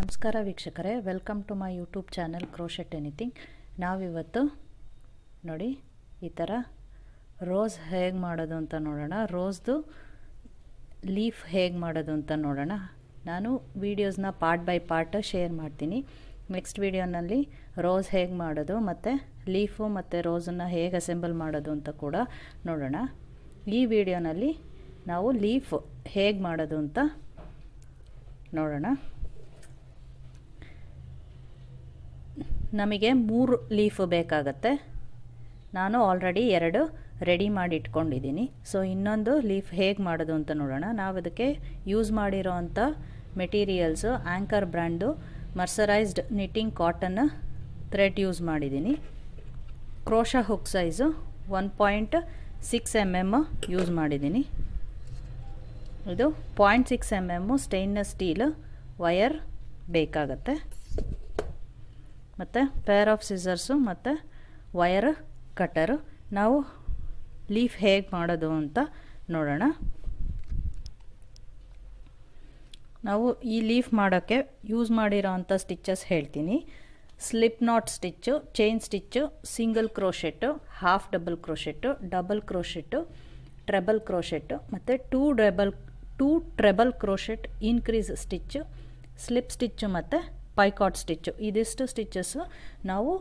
ನಮಸ್ಕಾರ ವೀಕ್ಷಕರೇ welcome to my YouTube channel crochet anything ನಾವಿವತ್ತು ನೋಡಿ, ಈ ಥರ ರೋಸ್ ಹೇಗೆ ಮಾಡೋದು ಅಂತ ನೋಡೋಣ. ರೋಸ್ದು ಲೀಫ್ ಹೇಗೆ ಮಾಡೋದು ಅಂತ ನೋಡೋಣ. ನಾನು ವೀಡಿಯೋಸ್ನ ಪಾರ್ಟ್ ಬೈ ಪಾರ್ಟ್ ಶೇರ್ ಮಾಡ್ತೀನಿ. ನೆಕ್ಸ್ಟ್ ವೀಡಿಯೋನಲ್ಲಿ ರೋಸ್ ಹೇಗೆ ಮಾಡೋದು ಮತ್ತು ಲೀಫು ಮತ್ತು ರೋಸನ್ನು ಹೇಗೆ ಅಸೆಂಬಲ್ ಮಾಡೋದು ಅಂತ ಕೂಡ ನೋಡೋಣ. ಈ ವಿಡಿಯೋನಲ್ಲಿ ನಾವು ಲೀಫ್ ಹೇಗೆ ಮಾಡೋದು ಅಂತ ನೋಡೋಣ. ನಮಗೆ ಮೂರು ಲೀಫ್ ಬೇಕಾಗತ್ತೆ. ನಾನು ಆಲ್ರೆಡಿ ಎರಡು ರೆಡಿ ಮಾಡಿ ಇಟ್ಕೊಂಡಿದ್ದೀನಿ. ಸೊ ಇನ್ನೊಂದು ಲೀಫ್ ಹೇಗೆ ಮಾಡೋದು ಅಂತ ನೋಡೋಣ. ನಾವು ಅದಕ್ಕೆ ಯೂಸ್ ಮಾಡಿರೋ ಅಂಥ materials Anchor brand mercerised knitting cotton thread use ಮಾಡಿದ್ದೀನಿ. Crochet hook size one point six M M use ಮಾಡಿದ್ದೀನಿ. ಇದು point six M M stainless steel wire ಬೇಕಾಗತ್ತೆ. ಮತ್ತು ಪೇರ್ ಆಫ್ ಸಿಸರ್ಸು ಮತ್ತು ವಯರ್ ಕಟ್ಟರು ನಾವು ಲೀಫ್ ಹೇಗೆ ಮಾಡೋದು ಅಂತ ನೋಡೋಣ. ನಾವು ಈ ಲೀಫ್ ಮಾಡೋಕ್ಕೆ ಯೂಸ್ ಮಾಡಿರೋ ಅಂಥ ಸ್ಟಿಚ್ಚಸ್ ಹೇಳ್ತೀನಿ. Slip knot stitch chain stitch single crochet half double crochet double crochet treble crochet ಮತ್ತು two treble two treble crochet increase stitch slip stitch ಮತ್ತು ಪೈಕಾಟ್ ಸ್ಟಿಚ್ಚು. ಇದಿಷ್ಟು ಸ್ಟಿಚ್ಚಸ್ಸು ನಾವು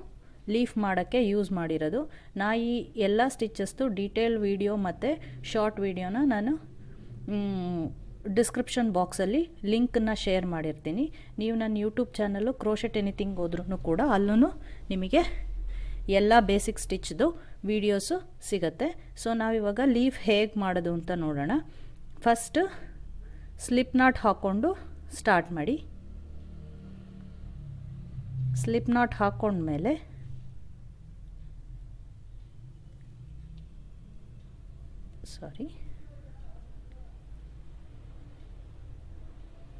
ಲೀಫ್ ಮಾಡೋಕ್ಕೆ ಯೂಸ್ ಮಾಡಿರೋದು. ನಾ ಈ ಎಲ್ಲ ಸ್ಟಿಚ್ಚಸ್ದು ಡೀಟೇಲ್ ವಿಡಿಯೋ ಮತ್ತು ಶಾರ್ಟ್ ವಿಡಿಯೋನ ನಾನು ಡಿಸ್ಕ್ರಿಪ್ಷನ್ ಬಾಕ್ಸಲ್ಲಿ ಲಿಂಕನ್ನು ಶೇರ್ ಮಾಡಿರ್ತೀನಿ. ನೀವು ನನ್ನ ಯೂಟ್ಯೂಬ್ ಚಾನಲ್ಲು ಕ್ರೋಶೆಟ್ ಎನಿಥಿಂಗ್ ಹೋದ್ರೂ ಕೂಡ ಅಲ್ಲೂ ನಿಮಗೆ ಎಲ್ಲ ಬೇಸಿಕ್ ಸ್ಟಿಚ್ದು ವೀಡಿಯೋಸು ಸಿಗುತ್ತೆ. ಸೊ ನಾವಿವಾಗ ಲೀಫ್ ಹೇಗೆ ಮಾಡೋದು ಅಂತ ನೋಡೋಣ. ಫಸ್ಟ್ ಸ್ಲಿಪ್ ನಾಟ್ ಹಾಕ್ಕೊಂಡು ಸ್ಟಾರ್ಟ್ ಮಾಡಿ. ಸ್ಲಿಪ್ ನಾಟ್ ಹಾಕ್ಕೊಂಡ್ಮೇಲೆ ಸಾರಿ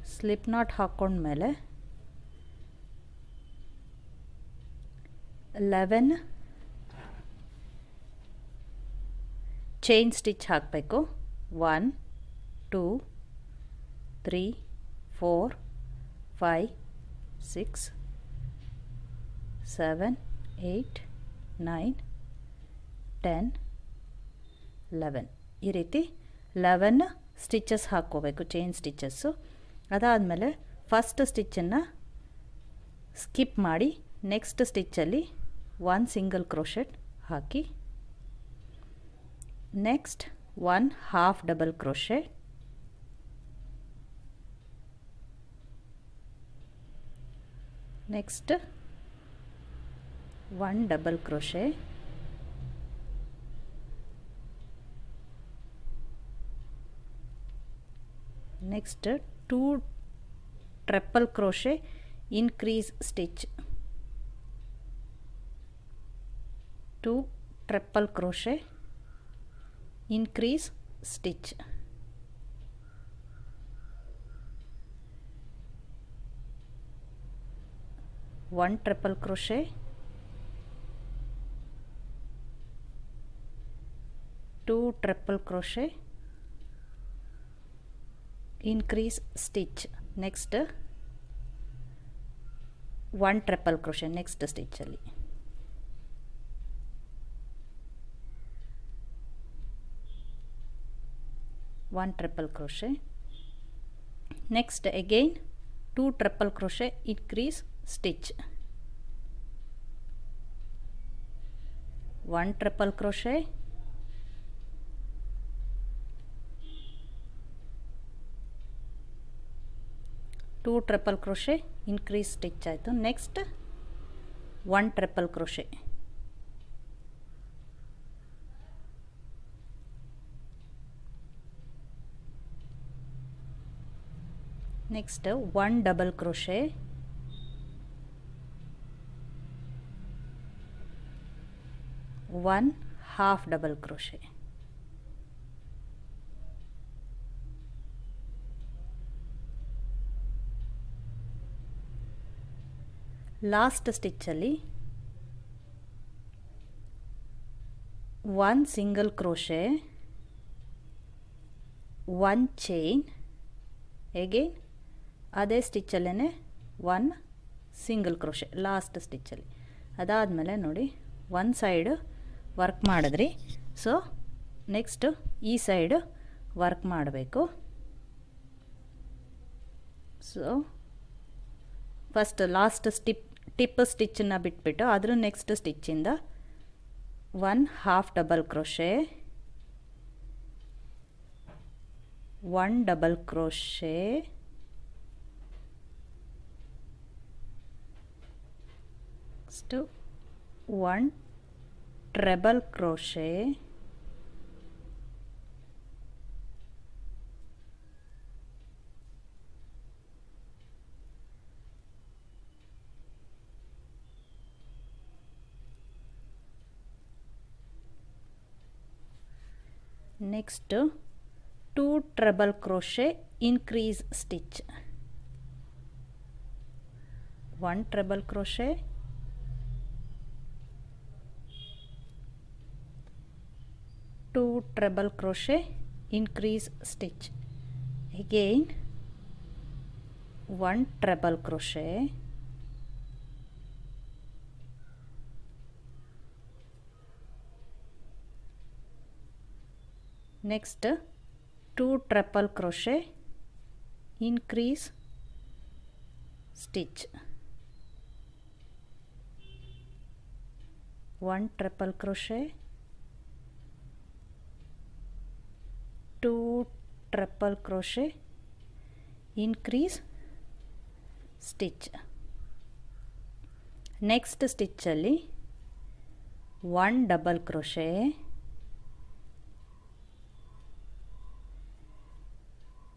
ಸ್ಲಿಪ್ ನಾಟ್ ಹಾಕ್ಕೊಂಡ್ಮೇಲೆ ಲೆವೆನ್ ಚೈನ್ ಸ್ಟಿಚ್ ಹಾಕಬೇಕು. One two three four five six seven eight nine ten eleven ಈ ರೀತಿ ಲೆವೆನ್ ಸ್ಟಿಚಸ್ ಹಾಕ್ಕೋಬೇಕು ಚೈನ್ ಸ್ಟಿಚಸ್ಸು ಅದಾದಮೇಲೆ ಫಸ್ಟ್ ಸ್ಟಿಚ್ಚನ್ನು ಸ್ಕಿಪ್ ಮಾಡಿ ನೆಕ್ಸ್ಟ್ ಸ್ಟಿಚ್ಚಲ್ಲಿ ಒನ್ ಸಿಂಗಲ್ ಕ್ರೋಶೆಟ್ ಹಾಕಿ next one half double crochet next one double crochet. Next two triple crochet increase stitch. Two triple crochet increase stitch. One triple crochet two triple crochet increase stitch next one triple crochet next stitch ಅಲ್ಲಿ one triple crochet next again two triple crochet increase stitch one triple crochet Two triple crochet increase stitch ಆಯಿತು next one triple crochet next one double crochet one half double crochet last ಸ್ಟಿಚ್ಚಲ್ಲಿ one single crochet, one chain again ಅದೇ ಸ್ಟಿಚ್ಚಲ್ಲೇ one single crochet, last ಸ್ಟಿಚ್ಚಲ್ಲಿ. ಅದಾದಮೇಲೆ ನೋಡಿ, one side work ಮಾಡಿದ್ರಿ. So next ಈ side work ಮಾಡಬೇಕು. So first last step tip ಸ್ಟಿಚ್ಚನ್ನು ಬಿಟ್ಬಿಟ್ಟು ಅದ್ರ next ಸ್ಟಿಚ್ಚಿಂದ one half double crochet one double crochet next one treble crochet next two treble crochet increase stitch. One treble crochet. Two treble crochet increase stitch. Again one treble crochet. next two triple crochet increase stitch one triple crochet two triple crochet increase stitch next ಸ್ಟಿಚ್ಚಲ್ಲಿ one double crochet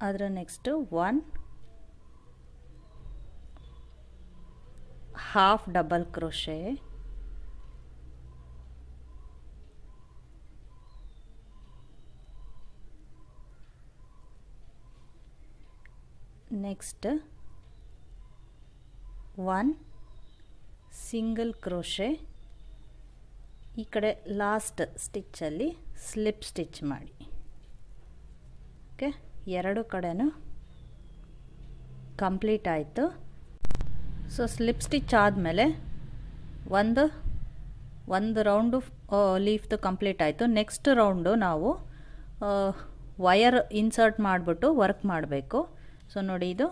ಅದರ next one half double crochet next one single crochet ಈ ಕಡೆ last ಸ್ಟಿಚ್ಚಲ್ಲಿ slip stitch ಮಾಡಿ. Okay ಎರಡು ಕಡೆಯೂ complete ಆಯಿತು. So slip stitch ಆದಮೇಲೆ ಒಂದು ಒಂದು ರೌಂಡು ಲೀಫ್ದು ಕಂಪ್ಲೀಟ್ ಆಯಿತು. ನೆಕ್ಸ್ಟ್ ರೌಂಡು ನಾವು ವಯರ್ ಇನ್ಸರ್ಟ್ ಮಾಡಿಬಿಟ್ಟು ವರ್ಕ್ ಮಾಡಬೇಕು. ಸೊ ನೋಡಿ ಇದು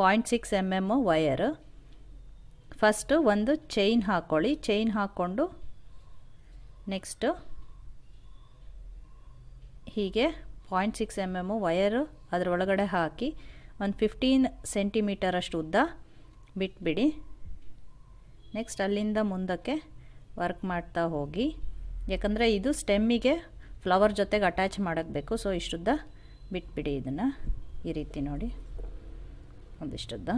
point six M M wire first ಒಂದು ಚೈನ್ ಹಾಕ್ಕೊಳ್ಳಿ ಚೈನ್ ಹಾಕ್ಕೊಂಡು ನೆಕ್ಸ್ಟು ಹೀಗೆ point six M M wire ಅದರೊಳಗಡೆ ಹಾಕಿ ಒಂದು ಫಿಫ್ಟೀನ್ ಸೆಂಟಿಮೀಟರಷ್ಟು ಉದ್ದ ಬಿಟ್ಬಿಡಿ. ನೆಕ್ಸ್ಟ್ ಅಲ್ಲಿಂದ ಮುಂದಕ್ಕೆ ವರ್ಕ್ ಮಾಡ್ತಾ ಹೋಗಿ. ಯಾಕಂದರೆ ಇದು ಸ್ಟೆಮ್ಮಿಗೆ ಫ್ಲವರ್ ಜೊತೆಗೆ ಅಟ್ಯಾಚ್ ಮಾಡೋಕ್ಕೆ ಸೊ ಇಷ್ಟುದ್ದ ಬಿಟ್ಬಿಡಿ ಇದನ್ನು. ಈ ರೀತಿ ನೋಡಿ. ಒಂದಿಷ್ಟುದ್ದ.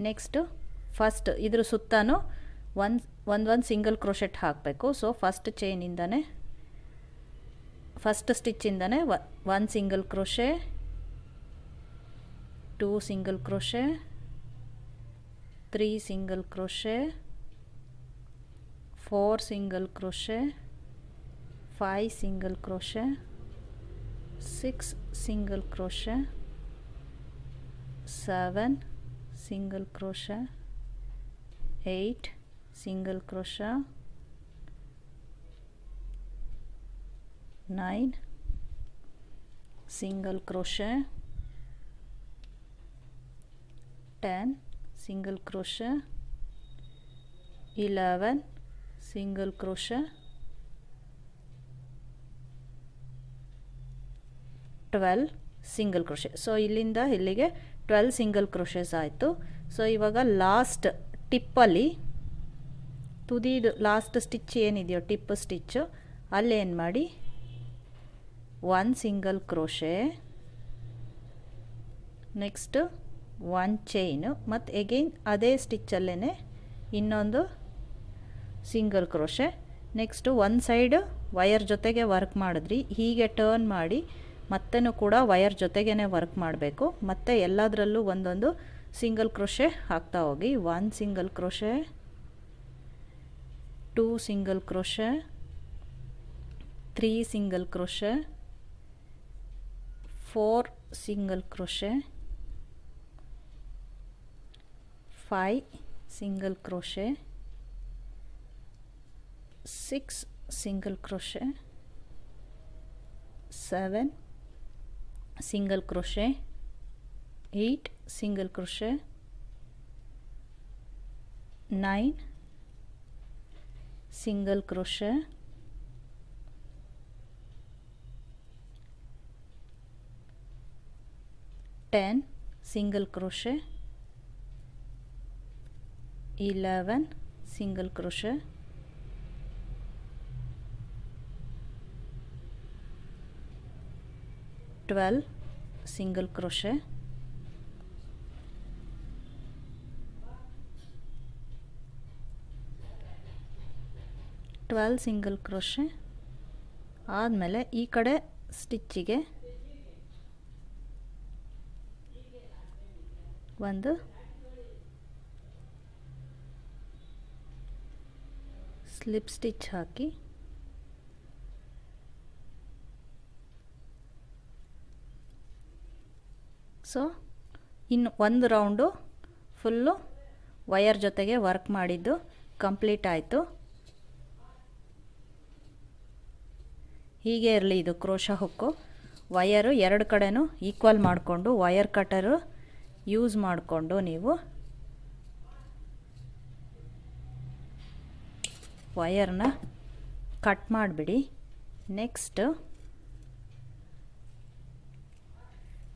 ನೆಕ್ಸ್ಟು ಫಸ್ಟ್ ಇದ್ರ ಸುತ್ತಾನು ಒಂದು ಒಂದು ಒಂದು ಸಿಂಗಲ್ ಕ್ರೋಶೆಟ್ ಹಾಕಬೇಕು. ಸೊ ಫಸ್ಟ್ ಚೈನಿಂದನೇ first ಸ್ಟಿಚ್ಚಿಂದನೇ one single crochet two single crochet three single crochet four single crochet five single crochet six single crochet seven single crochet 8 single crochet 9 single crochet. 10 single crochet. 11 single crochet. 12 single crochet so ಇಲ್ಲಿಂದ ಇಲ್ಲಿಗೆ twelve single crochets ಆಯಿತು. So ಇವಾಗ last ಟಿಪ್ಪಲ್ಲಿ ತುದಿದು last stitch ಏನಿದೆಯೋ tip stitch ಅಲ್ಲೇನು ಮಾಡಿ? One single crochet next one chain ಮತ್ತು ಎಗೈನ್ ಅದೇ ಸ್ಟಿಚ್ಚಲ್ಲೇ ಇನ್ನೊಂದು ಸಿಂಗಲ್ ಕ್ರೋಶೆ ನೆಕ್ಸ್ಟು ಒಂದು ಸೈಡ್ ವಯರ್ ಜೊತೆಗೆ ವರ್ಕ್ ಮಾಡಿದ್ರಿ ಹೀಗೆ ಟರ್ನ್ ಮಾಡಿ ಮತ್ತೂ ಕೂಡ ವಯರ್ ಜೊತೆಗೇ ವರ್ಕ್ ಮಾಡಬೇಕು ಮತ್ತು ಎಲ್ಲದರಲ್ಲೂ ಒಂದೊಂದು ಸಿಂಗಲ್ ಕ್ರೋಶೆ ಹಾಕ್ತಾ ಹೋಗಿ one single crochet two single crochet three single crochet 4 single crochet 5 single crochet 6 single crochet 7 single crochet 8 single crochet 9 single crochet 10 single crochet 11 single crochet twelve single crochet twelve single crochet ಆದಮೇಲೆ ಈ ಕಡೆ ಸ್ಟಿಚ್ಚಿಗೆ ಒಂದು. Slip stitch ಹಾಕಿ. So ಇನ್ನು ಒಂದು round full wire ಜೊತೆಗೆ work ಮಾಡಿದ್ದು complete ಆಯಿತು. ಹೀಗೆ ಇರಲಿ ಇದು ಕ್ರೋಶ ಹುಕ್ಕು. ವಯರು ಎರಡು ಕಡೆನೂ ಈಕ್ವಲ್ ಮಾಡಿಕೊಂಡು ವಯರ್ ಕಟರು ಯೂಸ್ ಮಾಡಿಕೊಂಡು ನೀವು ವಯರ್ನ ಕಟ್ ಮಾಡಿಬಿಡಿ. ನೆಕ್ಸ್ಟ್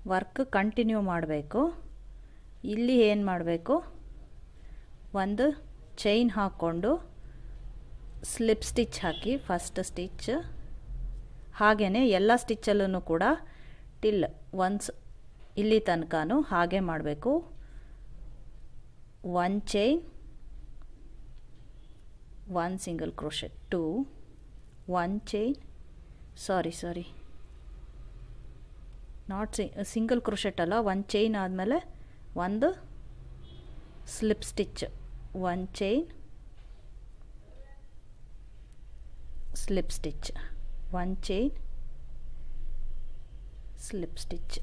ವರ್ಕ್ ಕಂಟಿನ್ಯೂ ಮಾಡಬೇಕು. ಇಲ್ಲಿ ಏನು ಮಾಡಬೇಕು? ಒಂದು ಚೈನ್ ಹಾಕ್ಕೊಂಡು ಸ್ಲಿಪ್ ಸ್ಟಿಚ್ ಹಾಕಿ ಫಸ್ಟ್ ಸ್ಟಿಚ್ ಹಾಗೆಯೇ ಎಲ್ಲ ಸ್ಟಿಚ್ಚಲ್ಲೂ ಕೂಡ ಟಿಲ್ ಒನ್ಸ್ ಇಲ್ಲಿ ತನಕನೂ ಹಾಗೆ ಮಾಡಬೇಕು. One chain one single crochet two one chain sorry sorry not C single crochet ಅಲ್ಲ ಒನ್ ಚೈನ್ ಆದಮೇಲೆ ಒಂದು slip stitch one chain slip stitch one chain slip stitch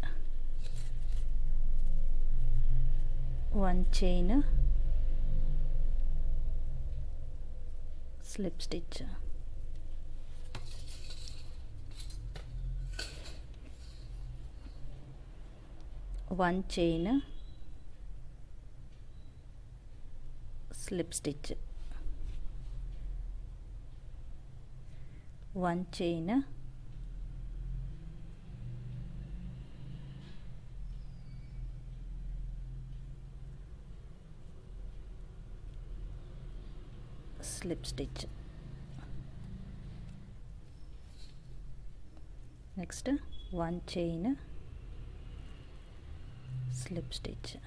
one chain slip stitch one chain slip stitch one chain slip stitch. Next one chain slip stitch.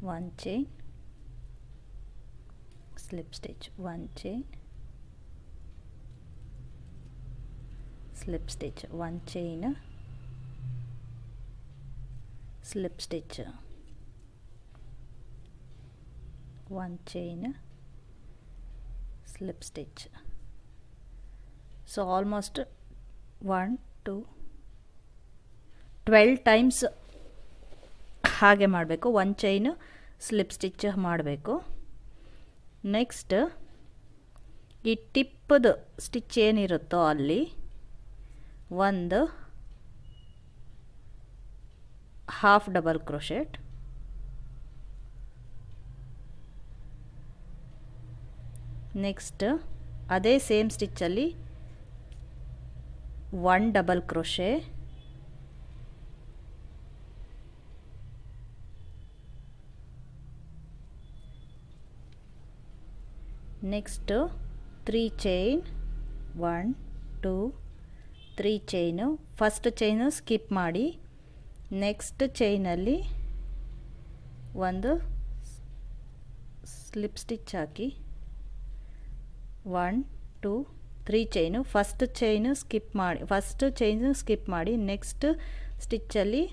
One chain slip stitch. One chain slip stitch. One chain slip stitch. One chain slip stitch. So, almost one, two twelve times ಹಾಗೆ ಮಾಡಬೇಕು. ಒಂದು chain slip stitch ಮಾಡಬೇಕು. Next ಈ ಟಿಪ್ಪದು stitch ಏನಿರುತ್ತೋ ಅಲ್ಲಿ, ಒಂದು half double crochet next ಅದೇ same ಸ್ಟಿಚ್ಚಲ್ಲಿ one double crochet next three chain one two three chain first chain skip ಮಾಡಿ. ನೆಕ್ಸ್ಟ್ ಚೈನಲ್ಲಿ ಒಂದು ಸ್ಲಿಪ್ ಸ್ಟಿಚ್ ಹಾಕಿ. One two three chain first chain skip ಮಾಡಿ. ಫಸ್ಟ್ ಚೈನು ಸ್ಕಿಪ್ ಮಾಡಿ. Next ಸ್ಟಿಚ್ಚಲ್ಲಿ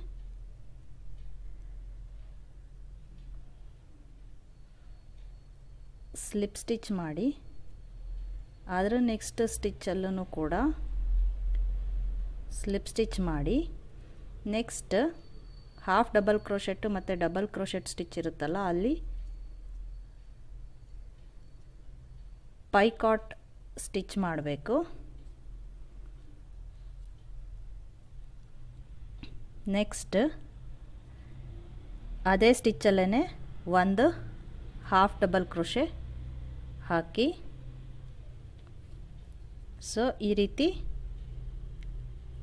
slip stitch ಮಾಡಿ. ಅದರ next ಸ್ಟಿಚ್ಚಲ್ಲೂ ಕೂಡ ಸ್ಲಿಪ್ ಸ್ಟಿಚ್ ಮಾಡಿ. ನೆಕ್ಸ್ಟ್ ಹಾಫ್ ಡಬಲ್ ಕ್ರೋಶೆಟ್ಟು ಮತ್ತು ಡಬಲ್ ಕ್ರೋಶೆಟ್ ಸ್ಟಿಚ್ ಇರುತ್ತಲ್ಲ, ಅಲ್ಲಿ ಪೈಕಾಟ್ ಸ್ಟಿಚ್ ಮಾಡಬೇಕು. ನೆಕ್ಸ್ಟ್ ಅದೇ ಸ್ಟಿಚ್ಚಲ್ಲೇ ಒಂದು ಹಾಫ್ ಡಬಲ್ ಕ್ರೋಶೆ ಹಾಕಿ. ಸೊ, ಈ ರೀತಿ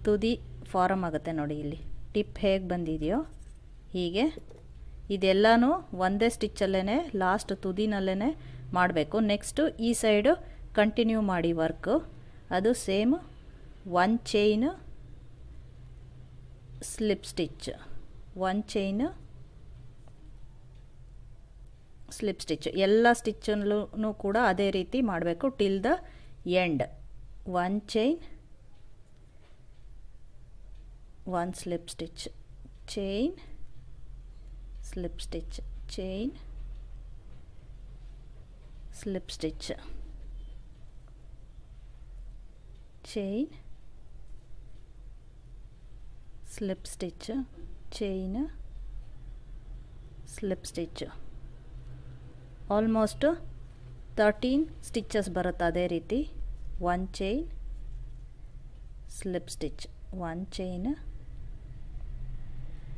ತುದಿ ಫಾರಮ್ ಆಗುತ್ತೆ ನೋಡಿ ಇಲ್ಲಿ. ಟಿಪ್ ಹೇಗೆ ಬಂದಿದೆಯೋ ಹೀಗೆ. ಇದೆಲ್ಲನೂ ಒಂದೇ ಸ್ಟಿಚ್ಚಲ್ಲೇ ಲಾಸ್ಟ್ ತುದಿನಲ್ಲೇ ಮಾಡಬೇಕು. ನೆಕ್ಸ್ಟು ಈ ಸೈಡು ಕಂಟಿನ್ಯೂ ಮಾಡಿ ವರ್ಕು ಅದು same one chain slip stitch one chain slip stitch ಎಲ್ಲ ಸ್ಟಿಚ್ಚಲ್ಲೂ ಕೂಡ ಅದೇ ರೀತಿ ಮಾಡಬೇಕು till the end one chain one slip stitch chain slip stitch chain slip stitch chain slip stitch chain slip stitch almost thirteen stitches ಬರುತ್ತೆ ಅದೇ ರೀತಿ. One chain slip stitch one chain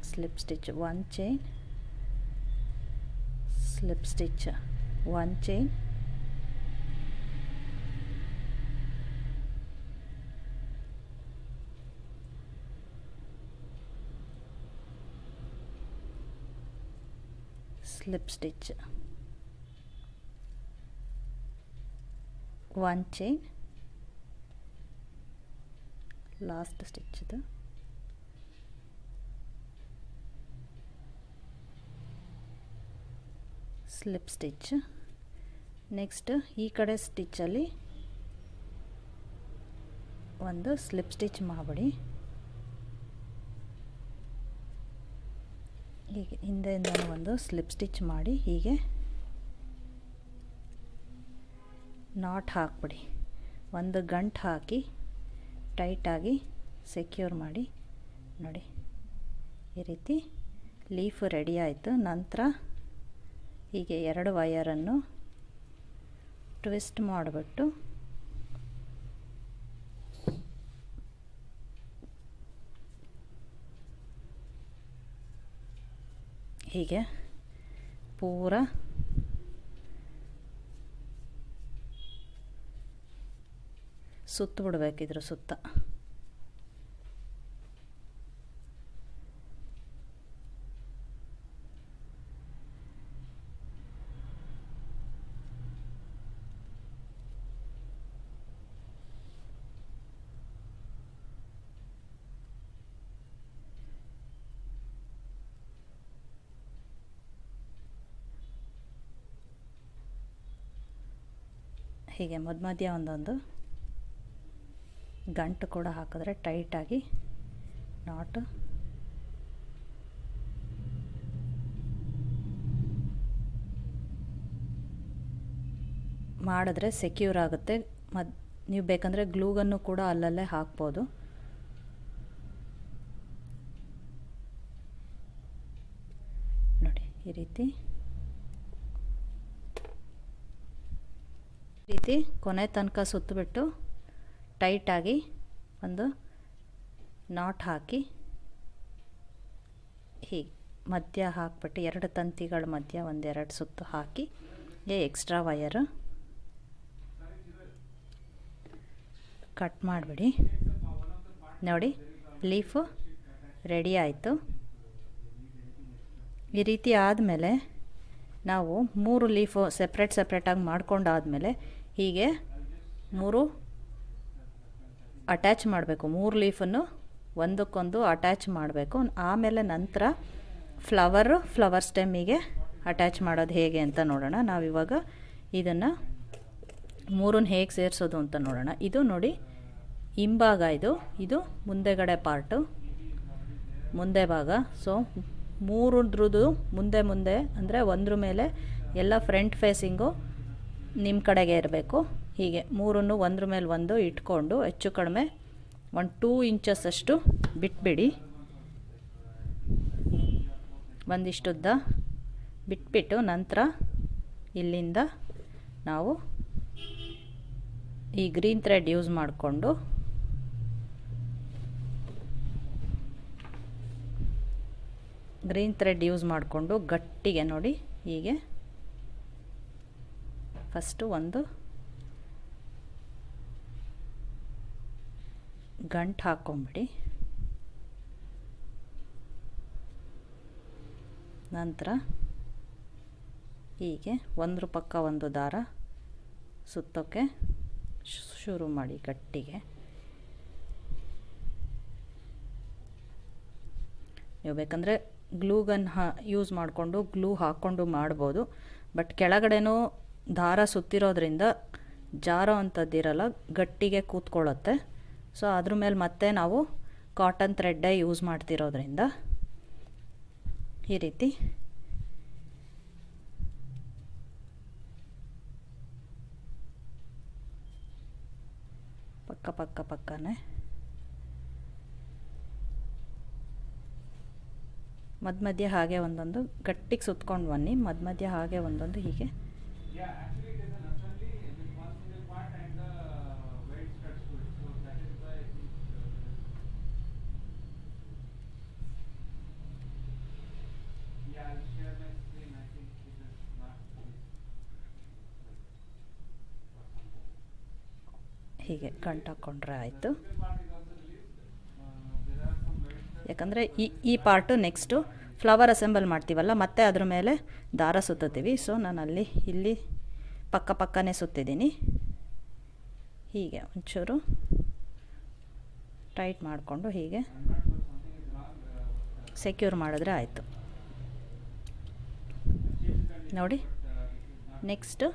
slip stitch one chain slip stitch one chain slip stitch one chain last ಸ್ಟಿಚ್ದು slip stitch next ಈ ಕಡೆ ಸ್ಟಿಚ್ಚಲ್ಲಿ ಒಂದು slip stitch ಮಾಡಿಬಿಡಿ ಹೀಗೆ ಹಿಂದೆಯಿಂದ ಒಂದು slip stitch ಮಾಡಿ ಹೀಗೆ ನಾಟ್ ಹಾಕ್ಬಿಡಿ. ಒಂದು ಗಂಟು ಹಾಕಿ ಟೈಟಾಗಿ ಸೆಕ್ಯೂರ್ ಮಾಡಿ. ನೋಡಿ, ಈ ರೀತಿ ಲೀಫ್ ರೆಡಿ ಆಯಿತು. ನಂತರ ಹೀಗೆ ಎರಡು ವಯರನ್ನು ಟ್ವಿಸ್ಟ್ ಮಾಡಿಬಿಟ್ಟು ಹೀಗೆ ಪೂರ ಸುತ್ತ ಬಿಡಬೇಕಿದ್ರ ಸುತ್ತ. ಹೀಗೆ ಮಧ್ಯ ಮಧ್ಯ ಒಂದೊಂದು ಗಂಟು ಕೂಡ ಹಾಕಿದ್ರೆ ಟೈಟಾಗಿ ನಾಟ್ ಮಾಡಿದ್ರೆ ಸೆಕ್ಯೂರ್ ಆಗುತ್ತೆ. ಮದ್, ನೀವು ಬೇಕಂದರೆ ಗ್ಲೂಗನ್ನು ಕೂಡ ಅಲ್ಲಲ್ಲೇ ಹಾಕ್ಬೋದು. ನೋಡಿ, ಈ ರೀತಿ. ರೀತಿ ಕೊನೆ ತನಕ ಸುತ್ತಬಿಟ್ಟು ಟೈಟಾಗಿ ಒಂದು ನಾಟ್ ಹಾಕಿ ಹೀಗೆ ಮಧ್ಯ ಹಾಕ್ಬಿಟ್ಟು ಎರಡು ತಂತಿಗಳ ಮಧ್ಯ ಒಂದೆರಡು ಸುತ್ತು ಹಾಕಿ ಏ ಎಕ್ಸ್ಟ್ರಾ ವಯರು ಕಟ್ ಮಾಡಿಬಿಡಿ. ನೋಡಿ ಲೀಫು ರೆಡಿ ಆಯಿತು. ಈ ರೀತಿ ಆದಮೇಲೆ ನಾವು ಮೂರು ಲೀಫು ಸೆಪ್ರೇಟ್ ಸೆಪ್ರೇಟಾಗಿ ಮಾಡ್ಕೊಂಡಾದಮೇಲೆ ಹೀಗೆ ಮೂರು ಅಟ್ಯಾಚ್ ಮಾಡಬೇಕು. ಮೂರು ಲೀಫನ್ನು ಒಂದಕ್ಕೊಂದು ಅಟ್ಯಾಚ್ ಮಾಡಬೇಕು. ಆಮೇಲೆ ನಂತರ ಫ್ಲವರು ಫ್ಲವರ್ ಸ್ಟೆಮ್ಮಿಗೆ ಅಟ್ಯಾಚ್ ಮಾಡೋದು ಹೇಗೆ ಅಂತ ನೋಡೋಣ. ನಾವಿವಾಗ ಇದನ್ನು ಮೂರನ್ನ ಹೇಗೆ ಸೇರಿಸೋದು ಅಂತ ನೋಡೋಣ. ಇದು ನೋಡಿ ಹಿಂಭಾಗ ಇದು. ಇದು ಮುಂದೆಗಡೆ ಪಾರ್ಟು ಮುಂದೆ ಭಾಗ. ಸೊ ಮೂರದ್ರದ್ದು ಮುಂದೆ ಮುಂದೆ ಅಂದರೆ ಒಂದ್ರ ಮೇಲೆ ಎಲ್ಲ ಫ್ರಂಟ್ ಫೇಸಿಂಗು ನಿಮ್ಮ ಕಡೆಗೆ ಇರಬೇಕು. ಹೀಗೆ ಮೂರನ್ನು ಒಂದ್ರ ಮೇಲೆ ಒಂದು ಇಟ್ಕೊಂಡು ಹೆಚ್ಚು ಕಡಿಮೆ ಒಂದು ಟೂ ಇಂಚಸ್ ಅಷ್ಟು ಬಿಟ್ಬಿಡಿ. ಒಂದಿಷ್ಟುದ್ದ ಬಿಟ್ಬಿಟ್ಟು ನಂತರ ಇಲ್ಲಿಂದ ನಾವು ಈ ಗ್ರೀನ್ ಥ್ರೆಡ್ ಯೂಸ್ ಮಾಡಿಕೊಂಡು ಗ್ರೀನ್ ಥ್ರೆಡ್ ಯೂಸ್ ಮಾಡಿಕೊಂಡು ಗಟ್ಟಿಗೆ ನೋಡಿ ಹೀಗೆ ಫಸ್ಟು ಒಂದು ಗಂಟು ಹಾಕ್ಕೊಂಬಿಡಿ. ನಂತರ ಹೀಗೆ ಒಂದ್ರ ಪಕ್ಕ ಒಂದು ದಾರ ಸುತ್ತೋಕ್ಕೆ ಶುರು ಮಾಡಿ ಗಟ್ಟಿಗೆ. ನೀವು ಬೇಕಂದರೆ ಗ್ಲೂಗನ್ ಹಾ, ಯೂಸ್ ಮಾಡಿಕೊಂಡು, ಗ್ಲೂ ಹಾಕ್ಕೊಂಡು ಮಾಡ್ಬೋದು. ಬಟ್ ಕೆಳಗಡೆನೂ ದಾರ ಸುತ್ತಿರೋದ್ರಿಂದ ಜಾರೋ ಅಂಥದ್ದಿರಲ್ಲ ಗಟ್ಟಿಗೆ ಕೂತ್ಕೊಳ್ಳುತ್ತೆ. ಸೊ ಅದ್ರ ಮೇಲೆ ಮತ್ತೆ ನಾವು ಕಾಟನ್ ಥ್ರೆಡ್ಡೇ ಯೂಸ್ ಮಾಡ್ತಿರೋದ್ರಿಂದ ಈ ರೀತಿ ಪಕ್ಕ ಪಕ್ಕ ಪಕ್ಕನೇ. ಮಧ್ಯ ಮಧ್ಯೆ ಹಾಗೆ ಒಂದೊಂದು ಗಟ್ಟಿಗೆ ಸುತ್ಕೊಂಡು ಬನ್ನಿ. ಮಧ್ಯ ಮಧ್ಯೆ ಹಾಗೆ ಒಂದೊಂದು ಹೀಗೆ ಹೀಗೆ ಕಂಟಾಕ್ಕೊಂಡ್ರೆ ಆಯಿತು. ಯಾಕಂದರೆ ಈ ಈ ಪಾರ್ಟು ನೆಕ್ಸ್ಟು ಫ್ಲವರ್ ಅಸೆಂಬಲ್ ಮಾಡ್ತೀವಲ್ಲ, ಮತ್ತೆ ಅದ್ರ ಮೇಲೆ ದಾರ ಸುತ್ತುತ್ತೀವಿ. ಸೊ ನಾನು ಅಲ್ಲಿ ಇಲ್ಲಿ ಪಕ್ಕ ಪಕ್ಕನೇ ಸುತ್ತಿದ್ದೀನಿ. ಹೀಗೆ ಒಂಚೂರು ಟೈಟ್ ಮಾಡಿಕೊಂಡು ಹೀಗೆ ಸೆಕ್ಯೂರ್ ಮಾಡಿದ್ರೆ ಆಯಿತು. ನೋಡಿ, ನೆಕ್ಸ್ಟು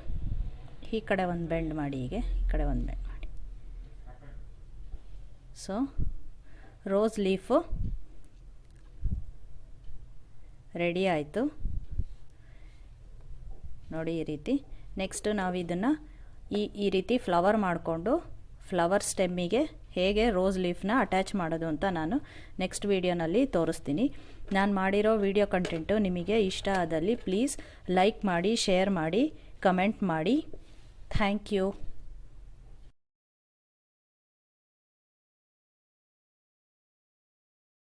ಈ ಕಡೆ ಒಂದು ಬೆಂಡ್ ಮಾಡಿ ಹೀಗೆ, ಈ ಕಡೆ ಒಂದು ಬೆಂಡ್ ಮಾಡಿ. ಸೊ ರೋಸ್ ಲೀಫು ರೆಡಿ ಆಯಿತು. ನೋಡಿ ಈ ರೀತಿ. ನೆಕ್ಸ್ಟ್ ನಾವು ಇದನ್ನು ಈ ಈ ರೀತಿ ಫ್ಲವರ್ ಮಾಡಿಕೊಂಡು ಫ್ಲವರ್ ಸ್ಟೆಮ್ಮಿಗೆ ಹೇಗೆ ರೋಸ್ ಲೀಫ್ನ ಅಟ್ಯಾಚ್ ಮಾಡೋದು ಅಂತ ನಾನು ನೆಕ್ಸ್ಟ್ ವೀಡಿಯೋನಲ್ಲಿ ತೋರಿಸ್ತೀನಿ. ನಾನು ಮಾಡಿರೋ ವಿಡಿಯೋ ಕಂಟೆಂಟು ನಿಮಗೆ ಇಷ್ಟ ಆದಲ್ಲಿ ಪ್ಲೀಸ್ ಲೈಕ್ ಮಾಡಿ ಶೇರ್ ಮಾಡಿ ಕಮೆಂಟ್ ಮಾಡಿ. Thank you